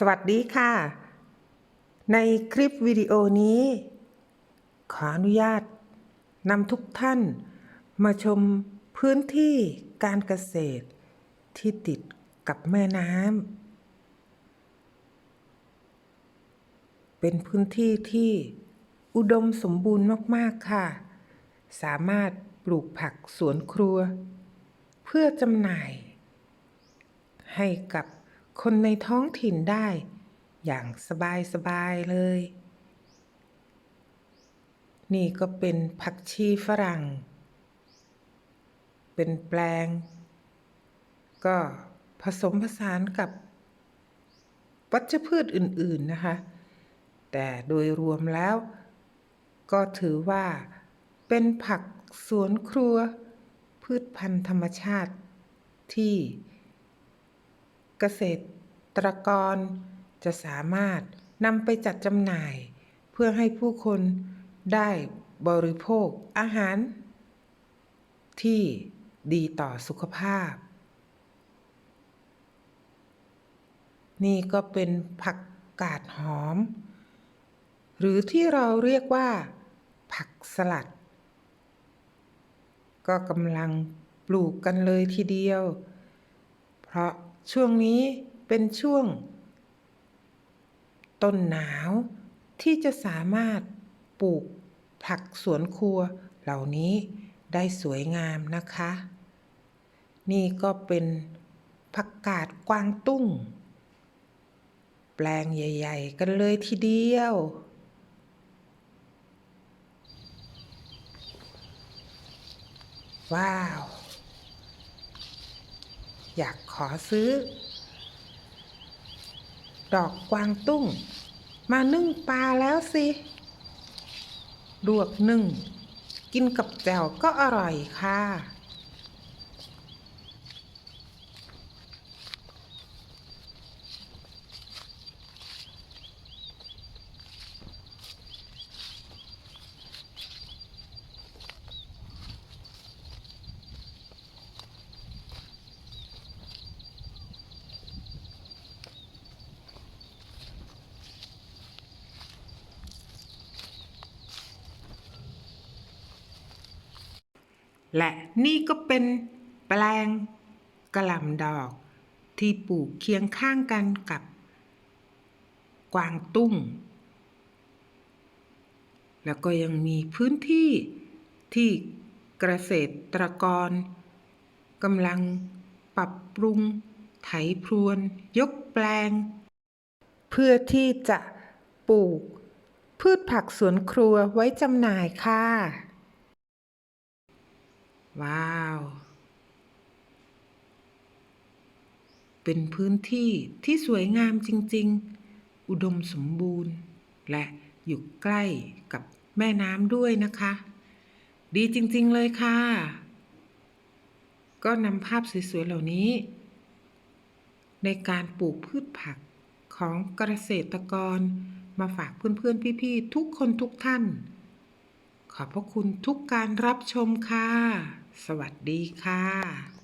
สวัสดีค่ะ ในคลิปวิดีโอนี้ ขออนุญาตนำทุกท่านมาชมพื้นที่การเกษตรที่ติดกับแม่น้ำเป็นพื้นที่ที่อุดมสมบูรณ์มาก ๆ ค่ะ สามารถปลูกผักสวนครัว เพื่อจำหน่าย ให้กับ คนในท้องถิ่นได้ อย่างสบายๆเลย นี่ก็เป็นผักชีฝรั่ง เป็นแปลง ก็ผสมผสานกับวัชพืชอื่น ๆนะคะ แต่โดยรวมแล้ว ก็ถือว่าเป็นผักสวนครัว พืชพันธุ์ธรรมชาติที่ เกษตรกร จะสามารถนำไปจัดจำหน่าย เพื่อให้ผู้คนได้บริโภคอาหาร ที่ดีต่อสุขภาพ นี่ก็เป็นผักกาดหอม หรือที่เราเรียกว่า ผักสลัด ก็กำลังปลูกกันเลยทีเดียว เพราะ ช่วงนี้เป็นช่วง ต้นหนาวที่จะสามารถปลูกผักสวนครัวเหล่านี้ได้สวยงามนะคะ นี่ก็เป็นผักกาดกวางตุ้ง แปลงใหญ่ ๆ กันเลยทีเดียว ว้าว อยากขอซื้อ ดอกกวางตุ้ง มานึ่งปลาแล้วสิลวกนึ่ง กินกับแจ่วก็อร่อยค่ะ และนี่ก็เป็นแปลงกระหล่ำดอก ที่ปลูกเคียงข้างกันกับ กวางตุ้ง แล้วก็ยังมีพื้นที่ที่เกษตรกรกำลังปรับปรุง ไถพรวน ยกแปลง เพื่อที่จะปลูก พืชผักสวนครัวไว้จำหน่ายค่ะ ว้าว เป็นพื้นที่ที่สวยงามจริง ๆ อุดมสมบูรณ์ และอยู่ใกล้กับแม่น้ำด้วยนะคะ ดีจริง ๆ เลยค่ะ ก็นำภาพสวย ๆ เหล่านี้ ในการปลูกพืชผักของเกษตรกรมาฝากเพื่อน ๆ พี่ ๆ ทุกคนทุกท่าน ขอบพระคุณทุกการรับชมค่ะ สวัสดีค่ะ